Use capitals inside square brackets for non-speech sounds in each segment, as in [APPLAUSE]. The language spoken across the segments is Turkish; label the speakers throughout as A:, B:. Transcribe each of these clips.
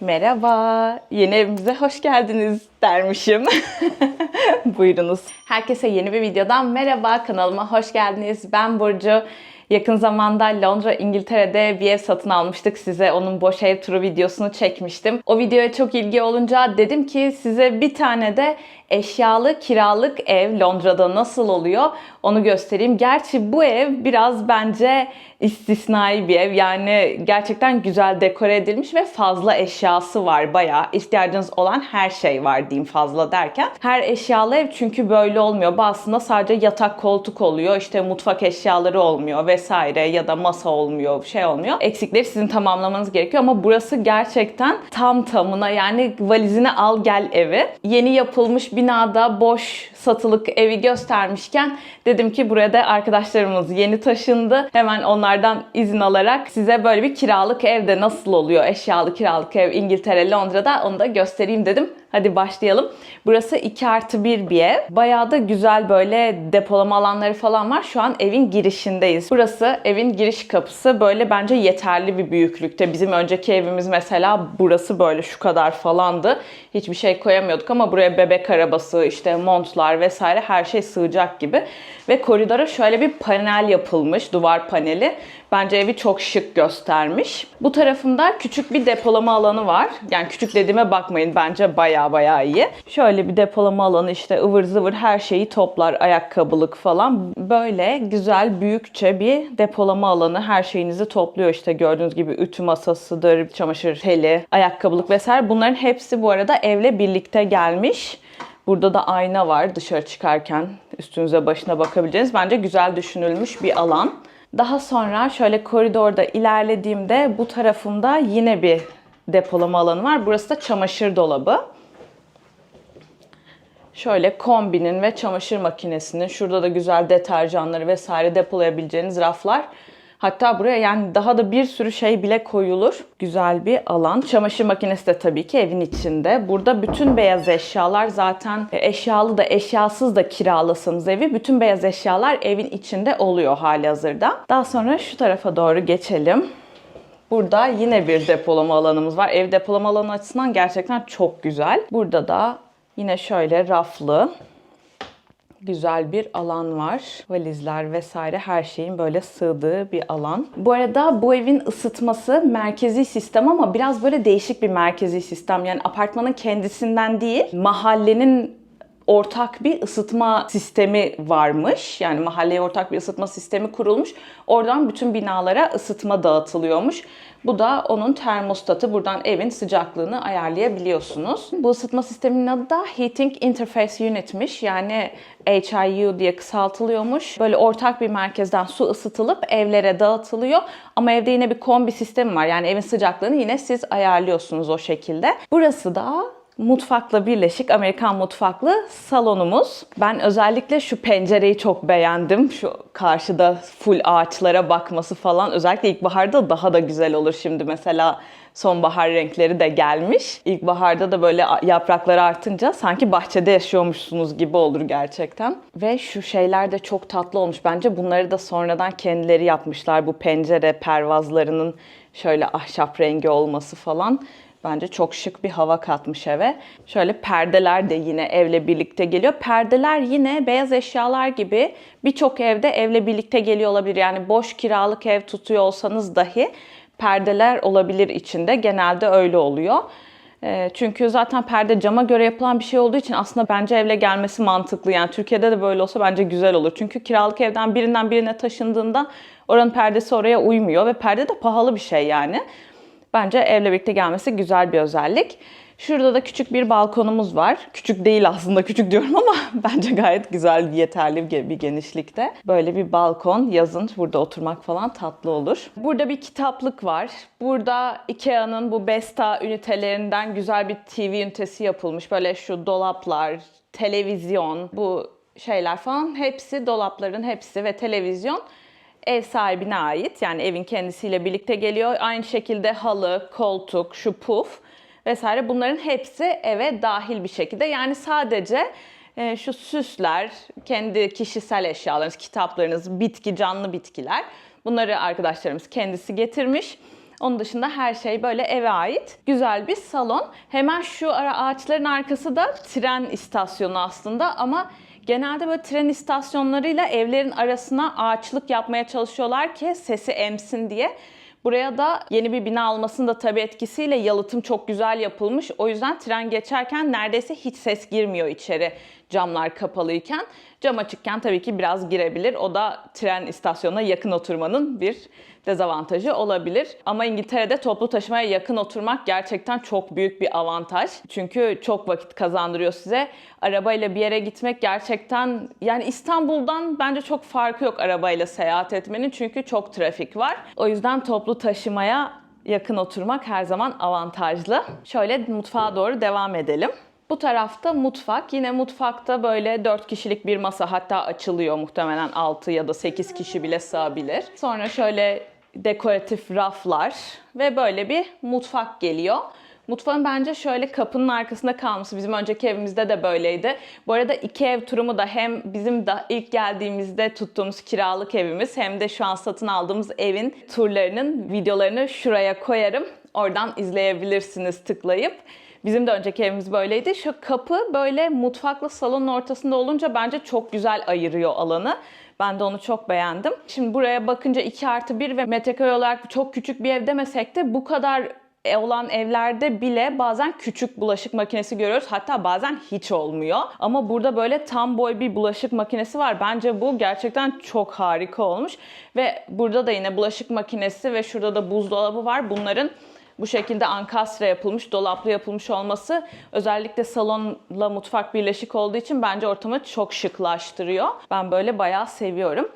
A: Merhaba, yeni evimize hoş geldiniz dermişim. [LAUGHS] Buyurunuz. Herkese yeni bir videodan merhaba, kanalıma hoş geldiniz. Ben Burcu. Yakın zamanda Londra, İngiltere'de bir ev satın almıştık. Size onun boş ev turu videosunu çekmiştim. O videoya çok ilgi olunca dedim ki size bir tane de eşyalı kiralık ev Londra'da nasıl oluyor onu göstereyim. Gerçi bu ev biraz bence istisnai bir ev. Yani gerçekten güzel dekore edilmiş ve fazla eşyası var. Bayağı ihtiyacınız olan her şey var diyeyim fazla derken. Her eşyalı ev çünkü böyle olmuyor. Bazısında sadece yatak koltuk oluyor. işte mutfak eşyaları olmuyor vesaire ya da masa olmuyor, şey olmuyor. Eksikleri sizin tamamlamanız gerekiyor ama burası gerçekten tam tamına yani valizini al gel evi. Yeni yapılmış binada boş satılık evi göstermişken dedim ki buraya da arkadaşlarımız yeni taşındı. Hemen onlardan izin alarak size böyle bir kiralık evde nasıl oluyor eşyalı kiralık ev İngiltere, Londra'da onu da göstereyim dedim. Hadi başlayalım. Burası 2 artı 1 bir ev. Bayağı da güzel böyle depolama alanları falan var. Şu an evin girişindeyiz. Burası evin giriş kapısı. Böyle bence yeterli bir büyüklükte. Bizim önceki evimiz mesela burası böyle şu kadar falandı. Hiçbir şey koyamıyorduk ama buraya bebek arabası, işte montlar vesaire her şey sığacak gibi. Ve koridora şöyle bir panel yapılmış, duvar paneli. Bence evi çok şık göstermiş. Bu tarafında küçük bir depolama alanı var. Yani küçük dediğime bakmayın bence baya baya iyi. Şöyle bir depolama alanı işte ıvır zıvır her şeyi toplar. Ayakkabılık falan. Böyle güzel büyükçe bir depolama alanı. Her şeyinizi topluyor işte gördüğünüz gibi ütü masasıdır, çamaşır teli, ayakkabılık vesaire. Bunların hepsi bu arada evle birlikte gelmiş. Burada da ayna var dışarı çıkarken üstünüze başına bakabileceğiniz. Bence güzel düşünülmüş bir alan. Daha sonra şöyle koridorda ilerlediğimde bu tarafımda yine bir depolama alanı var. Burası da çamaşır dolabı. Şöyle kombinin ve çamaşır makinesinin, şurada da güzel deterjanları vesaire depolayabileceğiniz raflar. Hatta buraya yani daha da bir sürü şey bile koyulur. Güzel bir alan. Çamaşır makinesi de tabii ki evin içinde. Burada bütün beyaz eşyalar zaten e, eşyalı da eşyasız da kiralasanız evi bütün beyaz eşyalar evin içinde oluyor hali hazırda. Daha sonra şu tarafa doğru geçelim. Burada yine bir depolama alanımız var. Ev depolama alanı açısından gerçekten çok güzel. Burada da yine şöyle raflı güzel bir alan var. Valizler vesaire her şeyin böyle sığdığı bir alan. Bu arada bu evin ısıtması merkezi sistem ama biraz böyle değişik bir merkezi sistem. Yani apartmanın kendisinden değil, mahallenin ortak bir ısıtma sistemi varmış. Yani mahalleye ortak bir ısıtma sistemi kurulmuş. Oradan bütün binalara ısıtma dağıtılıyormuş. Bu da onun termostatı. Buradan evin sıcaklığını ayarlayabiliyorsunuz. Bu ısıtma sisteminin adı da Heating Interface Unit'miş. Yani HIU diye kısaltılıyormuş. Böyle ortak bir merkezden su ısıtılıp evlere dağıtılıyor. Ama evde yine bir kombi sistemi var. Yani evin sıcaklığını yine siz ayarlıyorsunuz o şekilde. Burası da mutfakla birleşik Amerikan mutfaklı salonumuz. Ben özellikle şu pencereyi çok beğendim. Şu karşıda full ağaçlara bakması falan. Özellikle ilkbaharda daha da güzel olur şimdi mesela sonbahar renkleri de gelmiş. İlkbaharda da böyle yaprakları artınca sanki bahçede yaşıyormuşsunuz gibi olur gerçekten. Ve şu şeyler de çok tatlı olmuş. Bence bunları da sonradan kendileri yapmışlar. Bu pencere pervazlarının şöyle ahşap rengi olması falan. Bence çok şık bir hava katmış eve. Şöyle perdeler de yine evle birlikte geliyor. Perdeler yine beyaz eşyalar gibi birçok evde evle birlikte geliyor olabilir. Yani boş kiralık ev tutuyor olsanız dahi perdeler olabilir içinde. Genelde öyle oluyor. Ee, Çünkü zaten perde cama göre yapılan bir şey olduğu için aslında bence evle gelmesi mantıklı. Yani Türkiye'de de böyle olsa bence güzel olur. Çünkü kiralık evden birinden birine taşındığında oranın perdesi oraya uymuyor ve perde de pahalı bir şey yani. Bence evle birlikte gelmesi güzel bir özellik. Şurada da küçük bir balkonumuz var. Küçük değil aslında küçük diyorum ama [LAUGHS] bence gayet güzel, yeterli bir genişlikte. Böyle bir balkon yazın burada oturmak falan tatlı olur. Burada bir kitaplık var. Burada Ikea'nın bu Besta ünitelerinden güzel bir TV ünitesi yapılmış. Böyle şu dolaplar, televizyon, bu şeyler falan hepsi dolapların hepsi ve televizyon ev sahibine ait. Yani evin kendisiyle birlikte geliyor. Aynı şekilde halı, koltuk, şu puf vesaire bunların hepsi eve dahil bir şekilde. Yani sadece e, şu süsler, kendi kişisel eşyalarınız, kitaplarınız, bitki, canlı bitkiler bunları arkadaşlarımız kendisi getirmiş. Onun dışında her şey böyle eve ait. Güzel bir salon. Hemen şu ara ağaçların arkası da tren istasyonu aslında ama Genelde böyle tren istasyonlarıyla evlerin arasına ağaçlık yapmaya çalışıyorlar ki sesi emsin diye. Buraya da yeni bir bina almasının da tabii etkisiyle yalıtım çok güzel yapılmış. O yüzden tren geçerken neredeyse hiç ses girmiyor içeri camlar kapalıyken. Cam açıkken tabii ki biraz girebilir. O da tren istasyonuna yakın oturmanın bir dezavantajı olabilir. Ama İngiltere'de toplu taşımaya yakın oturmak gerçekten çok büyük bir avantaj. Çünkü çok vakit kazandırıyor size. Arabayla bir yere gitmek gerçekten yani İstanbul'dan bence çok farkı yok arabayla seyahat etmenin. Çünkü çok trafik var. O yüzden toplu taşımaya yakın oturmak her zaman avantajlı. Şöyle mutfağa doğru devam edelim. Bu tarafta mutfak. Yine mutfakta böyle 4 kişilik bir masa hatta açılıyor muhtemelen 6 ya da 8 kişi bile sığabilir. Sonra şöyle dekoratif raflar ve böyle bir mutfak geliyor. Mutfağın bence şöyle kapının arkasında kalması bizim önceki evimizde de böyleydi. Bu arada iki ev turumu da hem bizim da ilk geldiğimizde tuttuğumuz kiralık evimiz hem de şu an satın aldığımız evin turlarının videolarını şuraya koyarım. Oradan izleyebilirsiniz tıklayıp. Bizim de önceki evimiz böyleydi. Şu kapı böyle mutfakla salonun ortasında olunca bence çok güzel ayırıyor alanı. Ben de onu çok beğendim. Şimdi buraya bakınca 2 artı 1 ve metrekare olarak çok küçük bir ev demesek de bu kadar olan evlerde bile bazen küçük bulaşık makinesi görüyoruz. Hatta bazen hiç olmuyor. Ama burada böyle tam boy bir bulaşık makinesi var. Bence bu gerçekten çok harika olmuş. Ve burada da yine bulaşık makinesi ve şurada da buzdolabı var. Bunların bu şekilde ankastre yapılmış, dolaplı yapılmış olması özellikle salonla mutfak birleşik olduğu için bence ortamı çok şıklaştırıyor. Ben böyle bayağı seviyorum.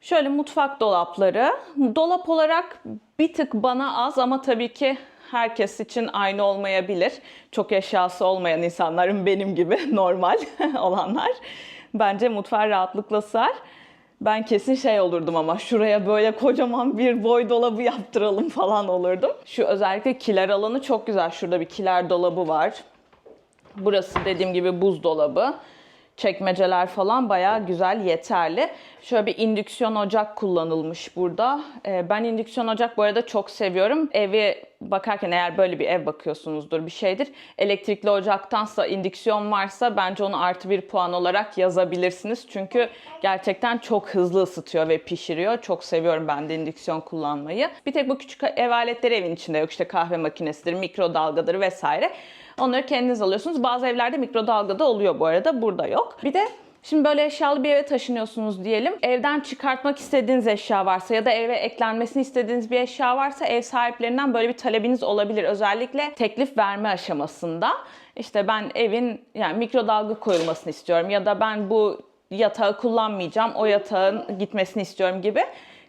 A: Şöyle mutfak dolapları. Dolap olarak bir tık bana az ama tabii ki herkes için aynı olmayabilir. Çok eşyası olmayan insanların benim gibi [LAUGHS] normal [LAUGHS] olanlar. Bence mutfağı rahatlıkla sığar. Ben kesin şey olurdum ama şuraya böyle kocaman bir boy dolabı yaptıralım falan olurdum. Şu özellikle kiler alanı çok güzel. Şurada bir kiler dolabı var. Burası dediğim gibi buzdolabı. Çekmeceler falan bayağı güzel, yeterli. Şöyle bir indüksiyon ocak kullanılmış burada. Ee, ben indüksiyon ocak bu arada çok seviyorum. Evi bakarken eğer böyle bir ev bakıyorsunuzdur bir şeydir. Elektrikli ocaktansa indüksiyon varsa bence onu artı bir puan olarak yazabilirsiniz. Çünkü gerçekten çok hızlı ısıtıyor ve pişiriyor. Çok seviyorum ben de indüksiyon kullanmayı. Bir tek bu küçük ev aletleri evin içinde yok. İşte kahve makinesidir, mikrodalgadır vesaire. Onları kendiniz alıyorsunuz. Bazı evlerde mikrodalgada oluyor bu arada. Burada yok. Bir de Şimdi böyle eşyalı bir eve taşınıyorsunuz diyelim. Evden çıkartmak istediğiniz eşya varsa ya da eve eklenmesini istediğiniz bir eşya varsa ev sahiplerinden böyle bir talebiniz olabilir. Özellikle teklif verme aşamasında. İşte ben evin yani mikrodalga koyulmasını istiyorum ya da ben bu yatağı kullanmayacağım, o yatağın gitmesini istiyorum gibi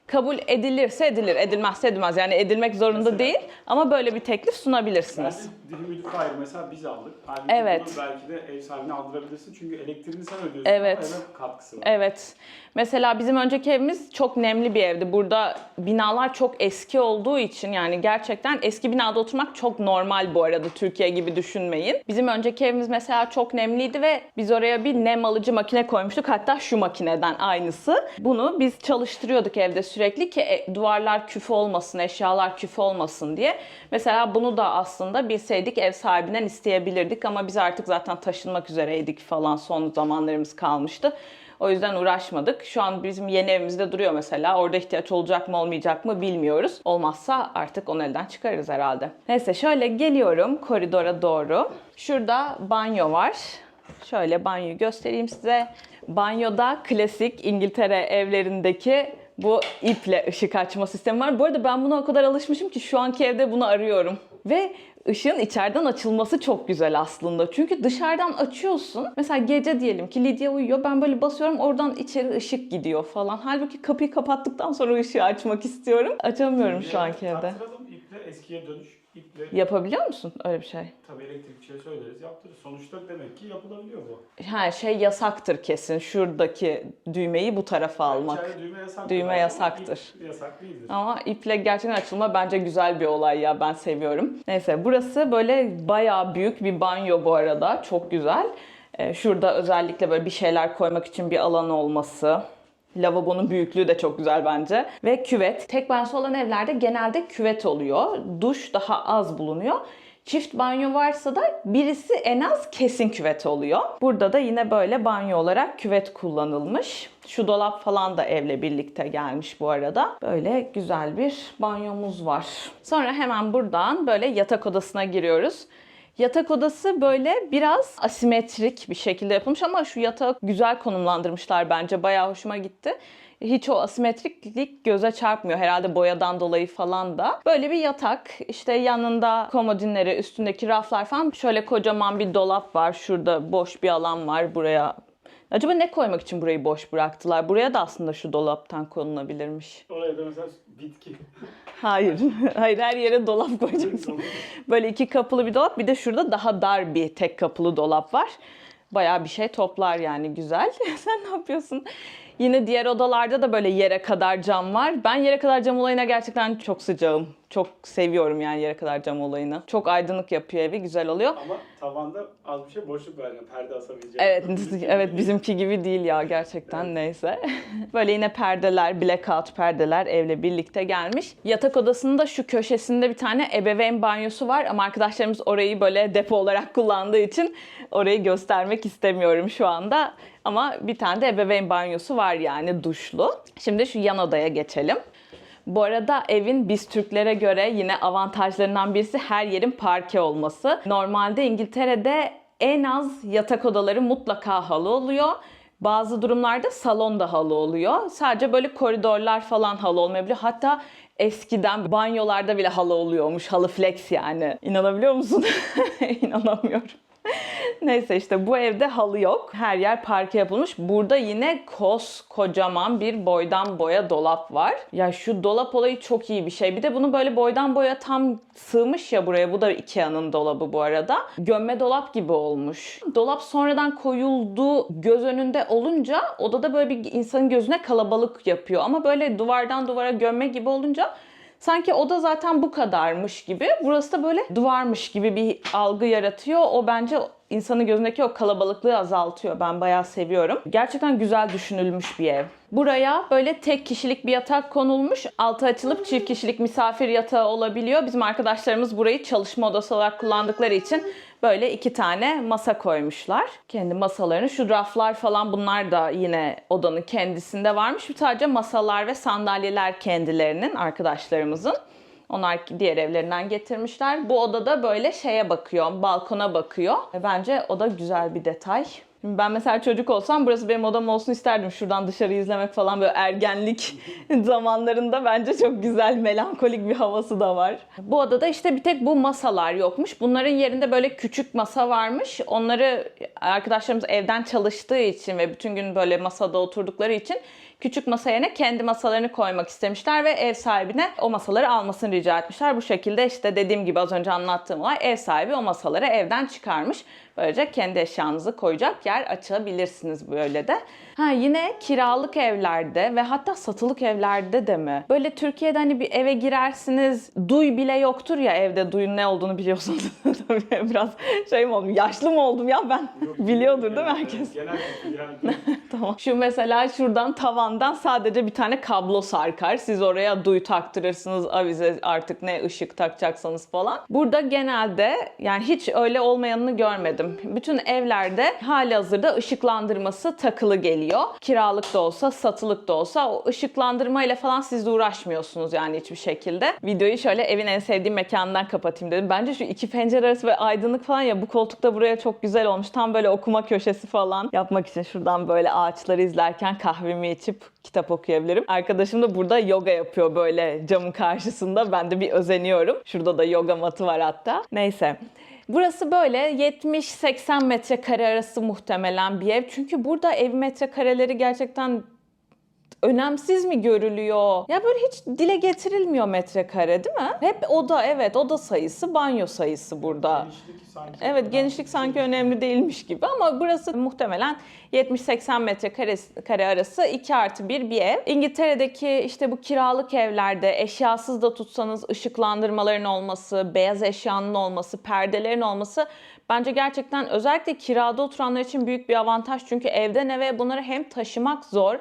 A: kabul edilirse edilir, edilmezse edilmez. Yani edilmek zorunda
B: Mesela-
A: değil ama böyle bir teklif sunabilirsiniz.
B: Bence dehumidifier mesela biz aldık. Halbuki
A: Evet.
B: belki de ev sahibine aldırabilirsin çünkü elektriğini sen ödüyorsun
A: Evet.
B: ama katkısı var.
A: Evet. Mesela bizim önceki evimiz çok nemli bir evdi. Burada binalar çok eski olduğu için yani gerçekten eski binada oturmak çok normal bu arada. Türkiye gibi düşünmeyin. Bizim önceki evimiz mesela çok nemliydi ve biz oraya bir nem alıcı makine koymuştuk. Hatta şu makineden aynısı. Bunu biz çalıştırıyorduk evde sürekli ki e, duvarlar küf olmasın, eşyalar küf olmasın diye. Mesela bunu da aslında bilseydik ev sahibinden isteyebilirdik ama biz artık zaten taşınmak üzereydik falan son zamanlarımız kalmıştı. O yüzden uğraşmadık. Şu an bizim yeni evimizde duruyor mesela. Orada ihtiyaç olacak mı olmayacak mı bilmiyoruz. Olmazsa artık onu elden çıkarırız herhalde. Neyse şöyle geliyorum koridora doğru. Şurada banyo var. Şöyle banyoyu göstereyim size. Banyoda klasik İngiltere evlerindeki bu iple ışık açma sistemi var. Bu arada ben buna o kadar alışmışım ki şu anki evde bunu arıyorum. Ve ışığın içeriden açılması çok güzel aslında. Çünkü dışarıdan açıyorsun. Mesela gece diyelim ki Lidya uyuyor. Ben böyle basıyorum oradan içeri ışık gidiyor falan. Halbuki kapıyı kapattıktan sonra ışığı açmak istiyorum. Açamıyorum şu anki evde.
B: Taktıralım iple eskiye dönüş. İple
A: Yapabiliyor musun öyle bir şey?
B: tabii elektrikçiye söyleriz yaptırırız. Sonuçta demek ki yapılabiliyor bu.
A: Her şey yasaktır kesin. Şuradaki düğmeyi bu tarafa almak.
B: İçeride düğme yasaktır.
A: Düğme yasaktır.
B: ip yasak değildir.
A: Ama iple gerçekten açılma bence güzel bir olay ya. Ben seviyorum. Neyse burası böyle bayağı büyük bir banyo bu arada. Çok güzel. Ee, şurada özellikle böyle bir şeyler koymak için bir alan olması. Lavabonun büyüklüğü de çok güzel bence. Ve küvet. Tek banyosu olan evlerde genelde küvet oluyor. Duş daha az bulunuyor. Çift banyo varsa da birisi en az kesin küvet oluyor. Burada da yine böyle banyo olarak küvet kullanılmış. Şu dolap falan da evle birlikte gelmiş bu arada. Böyle güzel bir banyomuz var. Sonra hemen buradan böyle yatak odasına giriyoruz. Yatak odası böyle biraz asimetrik bir şekilde yapılmış ama şu yatağı güzel konumlandırmışlar bence. Bayağı hoşuma gitti. Hiç o asimetriklik göze çarpmıyor herhalde boyadan dolayı falan da. Böyle bir yatak, işte yanında komodinleri, üstündeki raflar falan. Şöyle kocaman bir dolap var. Şurada boş bir alan var. Buraya Acaba ne koymak için burayı boş bıraktılar? Buraya da aslında şu dolaptan konulabilirmiş.
B: Oraya da mesela bitki.
A: Hayır. [LAUGHS] Hayır her yere dolap koyacaksın. Böyle iki kapılı bir dolap. Bir de şurada daha dar bir tek kapılı dolap var. Bayağı bir şey toplar yani güzel. [LAUGHS] Sen ne yapıyorsun? Yine diğer odalarda da böyle yere kadar cam var. Ben yere kadar cam olayına gerçekten çok sıcağım. Çok seviyorum yani yere kadar cam olayını. Çok aydınlık yapıyor evi, güzel oluyor.
B: Ama tavanda az bir şey boşluk var yani perde asabileceğim.
A: Evet, [LAUGHS] evet bizimki gibi değil ya gerçekten neyse. [LAUGHS] Böyle yine perdeler, blackout perdeler evle birlikte gelmiş. Yatak odasının da şu köşesinde bir tane ebeveyn banyosu var ama arkadaşlarımız orayı böyle depo olarak [LAUGHS] kullandığı için orayı göstermek istemiyorum şu anda. Ama bir tane de ebeveyn banyosu var yani duşlu. Şimdi şu yan odaya geçelim. Bu arada evin biz Türklere göre yine avantajlarından birisi her yerin parke olması. Normalde İngiltere'de en az yatak odaları mutlaka halı oluyor. Bazı durumlarda salonda halı oluyor. Sadece böyle koridorlar falan halı olmayabiliyor. Hatta eskiden banyolarda bile halı oluyormuş. Halı flex yani. İnanabiliyor musun? [LAUGHS] İnanamıyorum. Neyse işte bu evde halı yok. Her yer parke yapılmış. Burada yine kos kocaman bir boydan boya dolap var. Ya şu dolap olayı çok iyi bir şey. Bir de bunu böyle boydan boya tam sığmış ya buraya. Bu da Ikea'nın dolabı bu arada. Gömme dolap gibi olmuş. Dolap sonradan koyuldu göz önünde olunca odada böyle bir insanın gözüne kalabalık yapıyor. Ama böyle duvardan duvara gömme gibi olunca Sanki o da zaten bu kadarmış gibi. Burası da böyle duvarmış gibi bir algı yaratıyor. O bence insanın gözündeki o kalabalıklığı azaltıyor. Ben bayağı seviyorum. Gerçekten güzel düşünülmüş bir ev. Buraya böyle tek kişilik bir yatak konulmuş. Altı açılıp çift kişilik misafir yatağı olabiliyor. Bizim arkadaşlarımız burayı çalışma odası olarak kullandıkları için böyle iki tane masa koymuşlar. Kendi masalarını. Şu raflar falan bunlar da yine odanın kendisinde varmış. Sadece masalar ve sandalyeler kendilerinin, arkadaşlarımızın. Onlar diğer evlerinden getirmişler. Bu odada böyle şeye bakıyor, balkona bakıyor. Bence o da güzel bir detay. Ben mesela çocuk olsam burası benim odam olsun isterdim. Şuradan dışarı izlemek falan böyle ergenlik [LAUGHS] zamanlarında bence çok güzel melankolik bir havası da var. Bu odada işte bir tek bu masalar yokmuş. Bunların yerinde böyle küçük masa varmış. Onları arkadaşlarımız evden çalıştığı için ve bütün gün böyle masada oturdukları için küçük masa yerine kendi masalarını koymak istemişler ve ev sahibine o masaları almasını rica etmişler. Bu şekilde işte dediğim gibi az önce anlattığım olay ev sahibi o masaları evden çıkarmış. Böylece kendi eşyanızı koyacak yer açabilirsiniz böyle de. Ha yine kiralık evlerde ve hatta satılık evlerde de mi? Böyle Türkiye'de hani bir eve girersiniz duy bile yoktur ya evde duyun ne olduğunu biliyorsunuz. [LAUGHS] Tabii biraz şey mi oldum yaşlı mı oldum ya ben
B: Yok,
A: biliyordur değil mi herkes?
B: Genel yani.
A: Tamam. Şu mesela şuradan tavandan sadece bir tane kablo sarkar. Siz oraya duy taktırırsınız, avize artık ne ışık takacaksanız falan. Burada genelde yani hiç öyle olmayanını görmedim. Bütün evlerde hali hazırda ışıklandırması takılı geliyor. Kiralık da olsa, satılık da olsa o ışıklandırmayla falan siz de uğraşmıyorsunuz yani hiçbir şekilde. Videoyu şöyle evin en sevdiğim mekanından kapatayım dedim. Bence şu iki pencere arası ve aydınlık falan ya bu koltukta buraya çok güzel olmuş. Tam böyle okuma köşesi falan yapmak için şuradan böyle ağaçları izlerken kahvemi içip kitap okuyabilirim. Arkadaşım da burada yoga yapıyor böyle camın karşısında. Ben de bir özeniyorum. Şurada da yoga matı var hatta. Neyse. Burası böyle 70-80 metrekare arası muhtemelen bir ev. Çünkü burada ev metrekareleri gerçekten önemsiz mi görülüyor? Ya böyle hiç dile getirilmiyor metrekare değil mi? Hep oda evet oda sayısı, banyo sayısı burada.
B: Genişlik sanki.
A: Evet genişlik sanki önemli değilmiş gibi ama burası muhtemelen 70-80 metrekare kare arası 2 artı 1 bir ev. İngiltere'deki işte bu kiralık evlerde eşyasız da tutsanız ışıklandırmaların olması, beyaz eşyanın olması, perdelerin olması bence gerçekten özellikle kirada oturanlar için büyük bir avantaj. Çünkü evden eve bunları hem taşımak zor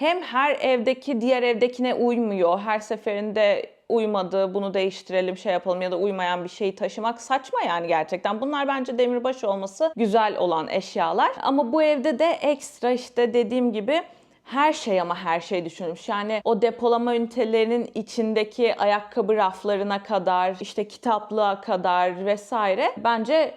A: hem her evdeki diğer evdekine uymuyor. Her seferinde uymadı, bunu değiştirelim, şey yapalım ya da uymayan bir şeyi taşımak saçma yani gerçekten. Bunlar bence demirbaş olması güzel olan eşyalar. Ama bu evde de ekstra işte dediğim gibi her şey ama her şey düşünülmüş. Yani o depolama ünitelerinin içindeki ayakkabı raflarına kadar, işte kitaplığa kadar vesaire bence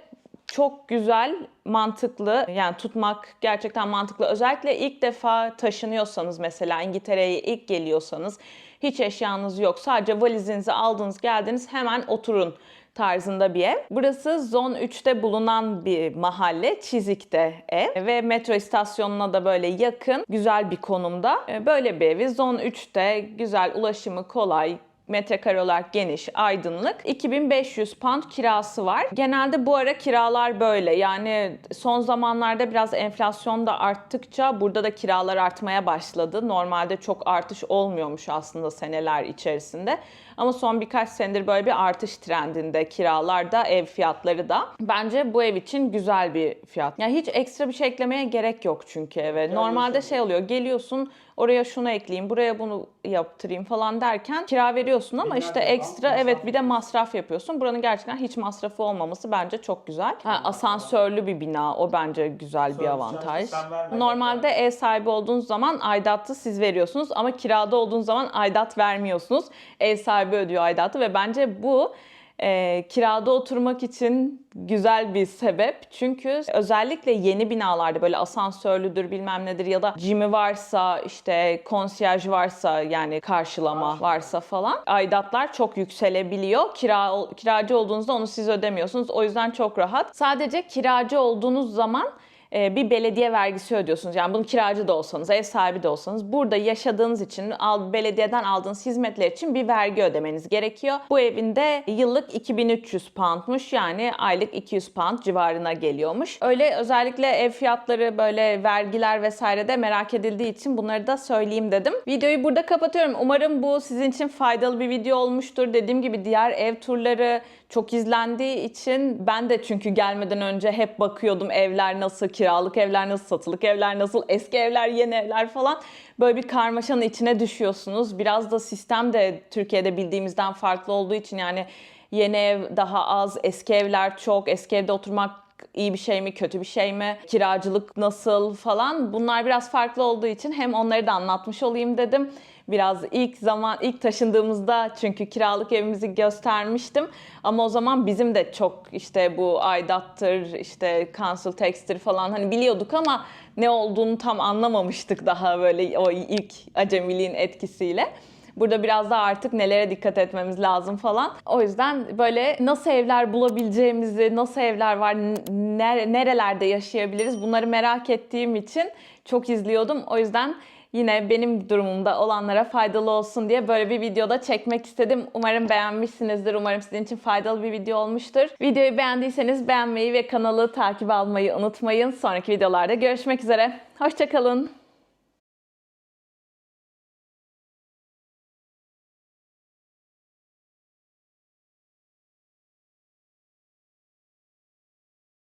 A: çok güzel, mantıklı. Yani tutmak gerçekten mantıklı. Özellikle ilk defa taşınıyorsanız mesela İngiltere'ye ilk geliyorsanız hiç eşyanız yok. Sadece valizinizi aldınız, geldiniz hemen oturun tarzında bir ev. Burası Zon 3'te bulunan bir mahalle. Çizik'te ev ve metro istasyonuna da böyle yakın, güzel bir konumda. Ee, Böyle bir evi Zon 3'te güzel, ulaşımı kolay, metrekare olarak geniş, aydınlık. 2500 pound kirası var. Genelde bu ara kiralar böyle. Yani son zamanlarda biraz enflasyon da arttıkça burada da kiralar artmaya başladı. Normalde çok artış olmuyormuş aslında seneler içerisinde. Ama son birkaç senedir böyle bir artış trendinde kiralarda, ev fiyatları da. Bence bu ev için güzel bir fiyat. Yani hiç ekstra bir şey eklemeye gerek yok çünkü eve. Normalde şey oluyor, geliyorsun oraya şunu ekleyeyim, buraya bunu yaptırayım falan derken kira veriyorsun ama işte ekstra evet bir de masraf yapıyorsun. Buranın gerçekten hiç masrafı olmaması bence çok güzel. Ha, asansörlü bir bina o bence güzel bir avantaj. Normalde ev sahibi olduğunuz zaman aidatı siz veriyorsunuz ama kirada olduğunuz zaman aidat vermiyorsunuz. Ev sahibi ödüyor aidatı ve bence bu e, kirada oturmak için güzel bir sebep. Çünkü özellikle yeni binalarda böyle asansörlüdür bilmem nedir ya da cimi varsa işte konsiyerj varsa yani karşılama varsa falan aidatlar çok yükselebiliyor. Kira, kiracı olduğunuzda onu siz ödemiyorsunuz. O yüzden çok rahat. Sadece kiracı olduğunuz zaman bir belediye vergisi ödüyorsunuz. Yani bunu kiracı da olsanız, ev sahibi de olsanız burada yaşadığınız için, belediyeden aldığınız hizmetler için bir vergi ödemeniz gerekiyor. Bu evinde yıllık 2300 poundmuş yani aylık 200 pound civarına geliyormuş. Öyle özellikle ev fiyatları böyle vergiler vesaire de merak edildiği için bunları da söyleyeyim dedim. Videoyu burada kapatıyorum. Umarım bu sizin için faydalı bir video olmuştur. Dediğim gibi diğer ev turları çok izlendiği için ben de çünkü gelmeden önce hep bakıyordum evler nasıl, kiralık evler nasıl, satılık evler nasıl, eski evler, yeni evler falan. Böyle bir karmaşanın içine düşüyorsunuz. Biraz da sistem de Türkiye'de bildiğimizden farklı olduğu için yani yeni ev daha az, eski evler çok, eski evde oturmak iyi bir şey mi, kötü bir şey mi, kiracılık nasıl falan bunlar biraz farklı olduğu için hem onları da anlatmış olayım dedim. Biraz ilk zaman ilk taşındığımızda çünkü kiralık evimizi göstermiştim ama o zaman bizim de çok işte bu aidattır, işte council tax'tir falan hani biliyorduk ama ne olduğunu tam anlamamıştık daha böyle o ilk acemiliğin etkisiyle. Burada biraz daha artık nelere dikkat etmemiz lazım falan. O yüzden böyle nasıl evler bulabileceğimizi, nasıl evler var, nere- nerelerde yaşayabiliriz bunları merak ettiğim için çok izliyordum. O yüzden yine benim durumumda olanlara faydalı olsun diye böyle bir videoda çekmek istedim. Umarım beğenmişsinizdir. Umarım sizin için faydalı bir video olmuştur. Videoyu beğendiyseniz beğenmeyi ve kanalı takip almayı unutmayın. Sonraki videolarda görüşmek üzere. Hoşçakalın.